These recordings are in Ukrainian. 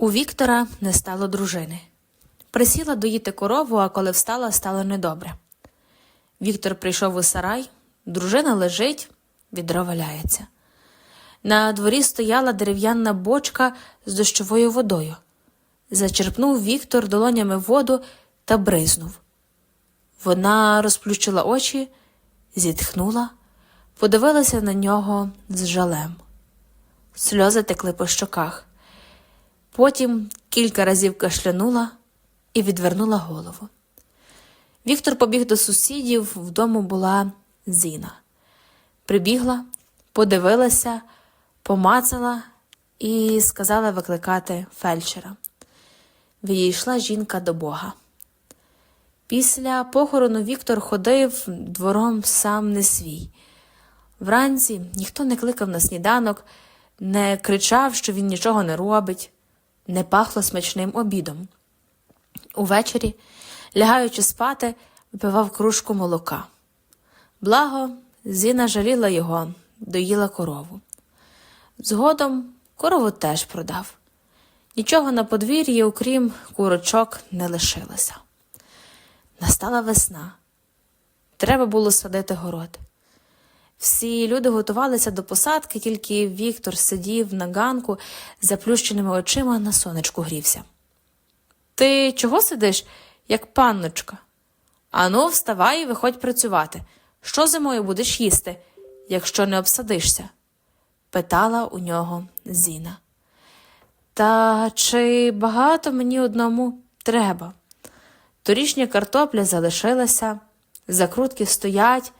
У Віктора не стало дружини. Присіла доїти корову, а коли встала, стало недобре. Віктор прийшов у сарай, дружина лежить, відро валяється. На дворі стояла дерев'яна бочка з дощовою водою. Зачерпнув Віктор долонями воду та бризнув. Вона розплющила очі, зітхнула, подивилася на нього з жалем. Сльози текли по щоках. Потім кілька разів кашлянула і відвернула голову. Віктор побіг до сусідів, вдома була Зіна. Прибігла, подивилася, помацала і сказала викликати фельдшера. Відійшла жінка до Бога. Після похорону Віктор ходив двором сам не свій. Вранці ніхто не кликав на сніданок, не кричав, що він нічого не робить, не пахло смачним обідом. Увечері, лягаючи спати, випивав кружку молока. Благо, Зіна жаліла його, доїла корову. Згодом корову теж продав. Нічого на подвір'ї, окрім курочок, не лишилося. Настала весна. Треба було садити город. Всі люди готувалися до посадки, тільки Віктор сидів на ганку з заплющеними очима на сонечку грівся. Ти чого сидиш, як панночка? Ану, вставай і виходь працювати. Що зимою будеш їсти, якщо не обсадишся? питала у нього Зіна. Та чи багато мені одному треба? Торішня картопля залишилася, закрутки стоять.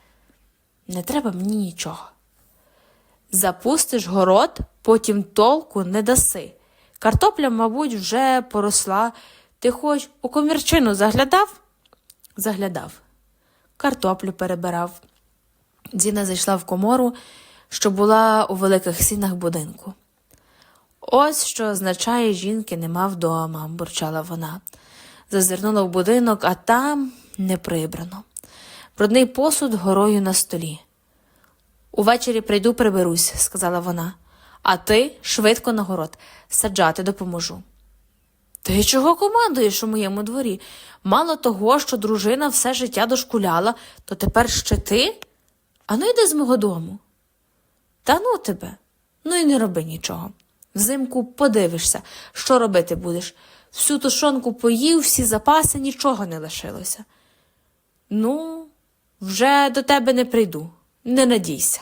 Не треба мені нічого. Запустиш город, потім толку не даси. Картопля, мабуть, вже поросла. Ти хоч у комірчину заглядав? Заглядав. Картоплю перебирав. Зіна зайшла в комору, що була у великих сінах будинку. Ось що означає жінки нема вдома, бурчала вона. Зазирнула в будинок, а там не прибрано. Брудний посуд горою на столі. Увечері прийду приберусь, сказала вона, а ти швидко на город, саджати допоможу. Ти чого командуєш у моєму дворі? Мало того, що дружина все життя дошкуляла, то тепер ще ти? Ану йди з мого дому. Та ну тебе, ну і не роби нічого. Взимку подивишся, що робити будеш. Всю тушонку поїв, всі запаси, нічого не лишилося. Ну, вже до тебе не прийду, не надійся.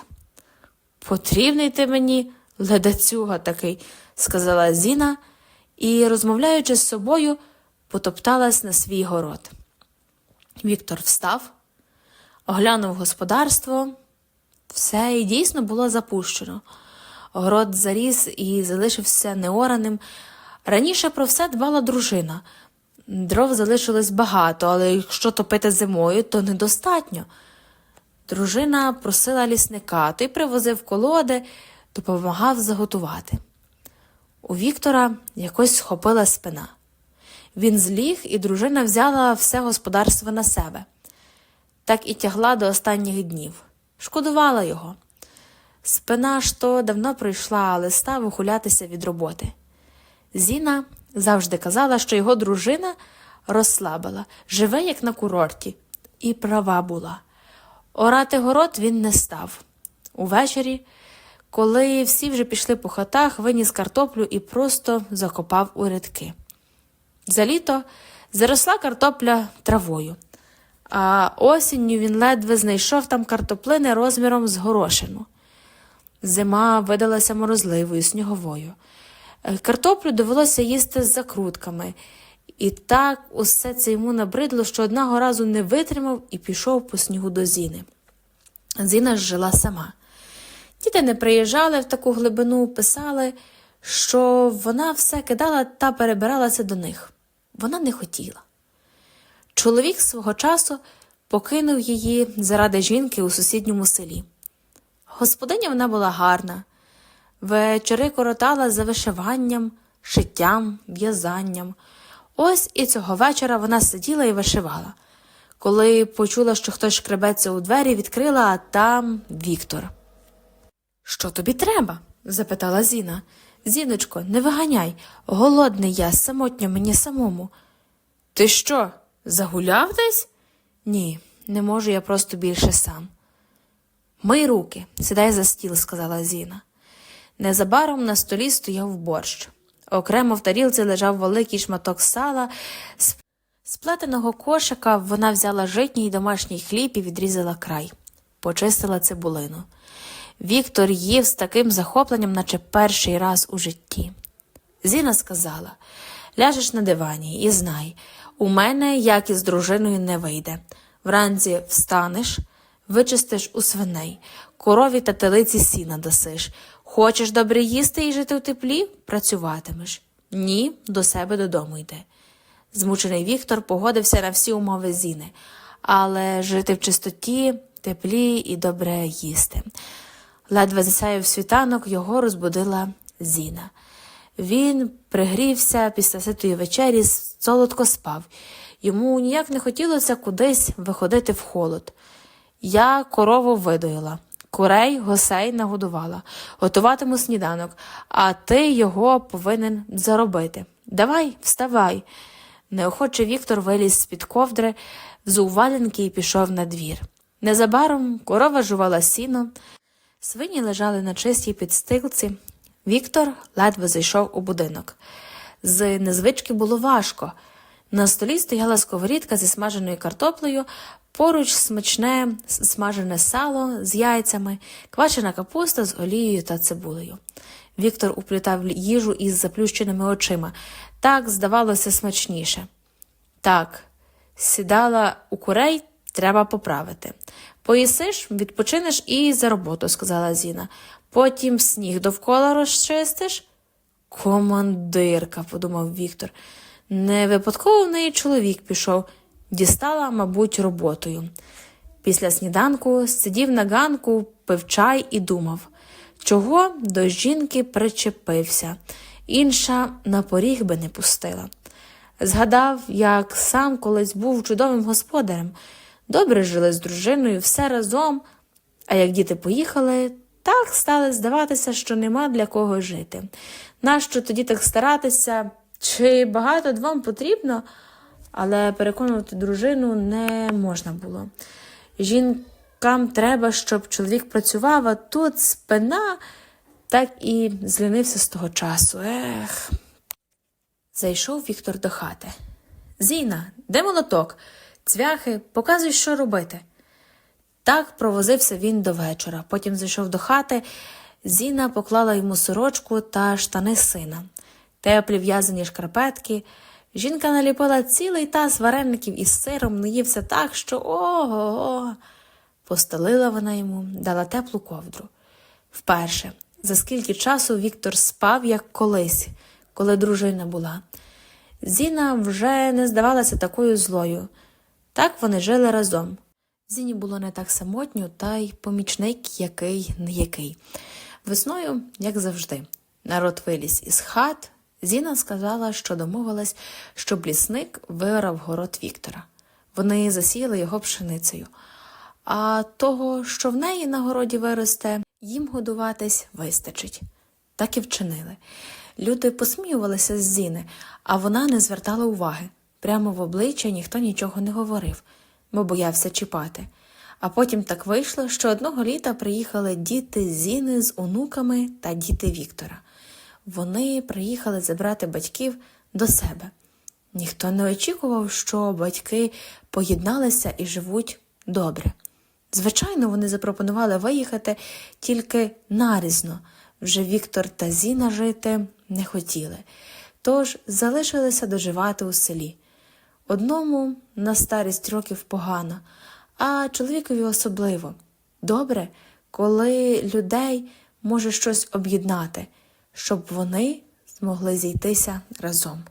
Потрібний ти мені, ледацюга такий, сказала Зіна і, розмовляючи з собою, потопталась на свій город. Віктор встав, оглянув господарство. Все і дійсно було запущено. Город заріс і залишився неораним. Раніше про все дбала дружина. Дров залишилось багато, але якщо топити зимою, то недостатньо. Дружина просила лісника, той привозив колоди, допомагав заготувати. У Віктора якось схопила спина. Він зліг, і дружина взяла все господарство на себе. Так і тягла до останніх днів. Шкодувала його. Спина ж то давно прийшла, але став ухилятися від роботи. Зіна завжди казала, що його дружина розслабила, живе, як на курорті, і права була. Орати город він не став. Увечері, коли всі вже пішли по хатах, виніс картоплю і просто закопав у рядки. За літо заросла картопля травою, а осінню він ледве знайшов там картоплини розміром з горошину. Зима видалася морозливою, сніговою. Е, Картоплю довелося їсти з закрутками, і так усе це йому набридло, що одного разу не витримав і пішов по снігу до Зіни. Зіна ж жила сама. Діти не приїжджали в таку глибину, писали, що вона все кидала та перебиралася до них. Вона не хотіла. Чоловік свого часу покинув її заради жінки у сусідньому селі. Господиня вона була гарна. Вечори коротала за вишиванням, шиттям, в'язанням. Ось і цього вечора вона сиділа і вишивала. Коли почула, що хтось шкребеться у двері, відкрила, а там Віктор. Що тобі треба? запитала Зіна. Зіночко, не виганяй, голодний я, самотньо мені самому. Ти що, загуляв десь? Ні, не можу я просто більше сам. Мий руки, сідай за стіл, сказала Зіна. Незабаром на столі стояв борщ. Окремо в тарілці лежав великий шматок сала. З плетеного кошика вона взяла житній домашній хліб і відрізала край, почистила цибулину. Віктор їв з таким захопленням, наче перший раз у житті. Зіна сказала ляжеш на дивані і знай, у мене, як із дружиною, не вийде. Вранці встанеш, вичистиш у свиней, корові та телиці сіна дасиш. Хочеш добре їсти і жити в теплі, працюватимеш. Ні, до себе додому йди. Змучений Віктор погодився на всі умови Зіни, але жити в чистоті, теплі і добре їсти. Ледве засяяв світанок, його розбудила Зіна. Він пригрівся після ситої вечері, солодко спав. Йому ніяк не хотілося кудись виходити в холод. Я корову видоїла, курей, гусей нагодувала, готуватиму сніданок, а ти його повинен заробити. Давай, вставай. Неохоче Віктор виліз з-під ковдри, взув валянки і пішов на двір. Незабаром корова жувала сіно, свині лежали на чистій підстилці. Віктор ледве зайшов у будинок. З незвички було важко. На столі стояла сковорідка зі смаженою картоплею, поруч смачне смажене сало з яйцями, квачена капуста з олією та цибулею. Віктор уплітав їжу із заплющеними очима. Так здавалося смачніше. Так, сідала у курей, треба поправити. Поїсиш, відпочинеш і за роботу, сказала Зіна. Потім сніг довкола розчистиш. Командирка, подумав Віктор. Не випадково в неї чоловік пішов, дістала, мабуть, роботою. Після сніданку сидів на ганку, пив чай і думав, чого до жінки причепився, інша на поріг би не пустила. Згадав, як сам колись був чудовим господарем, добре жили з дружиною, все разом, а як діти поїхали, так стали здаватися, що нема для кого жити. Нащо тоді так старатися? Чи багато двом потрібно, але переконувати дружину не можна було. Жінкам треба, щоб чоловік працював, а тут спина так і злінився з того часу. Ех. Зайшов Віктор до хати. Зіна, де молоток? Цвяхи, показуй, що робити. Так провозився він до вечора. Потім зайшов до хати. Зіна поклала йому сорочку та штани сина, теплі в'язані шкарпетки. Жінка наліпила цілий таз вареників із сиром, наївся так, що ого. го Постелила вона йому, дала теплу ковдру. Вперше, за скільки часу Віктор спав, як колись, коли дружина була. Зіна вже не здавалася такою злою. Так вони жили разом. Зіні було не так самотньо, та й помічник який не який. Весною, як завжди, народ виліз із хат. Зіна сказала, що домовилась, щоб лісник виорав город Віктора. Вони засіяли його пшеницею. А того, що в неї на городі виросте, їм годуватись вистачить. Так і вчинили. Люди посміювалися з Зіни, а вона не звертала уваги. Прямо в обличчя ніхто нічого не говорив, бо боявся чіпати. А потім так вийшло, що одного літа приїхали діти Зіни з онуками та діти Віктора. Вони приїхали забрати батьків до себе. Ніхто не очікував, що батьки поєдналися і живуть добре. Звичайно, вони запропонували виїхати тільки нарізно. Вже Віктор та Зіна жити не хотіли, тож залишилися доживати у селі. Одному на старість років погано, а чоловікові особливо. Добре, коли людей може щось об'єднати, щоб вони змогли зійтися разом.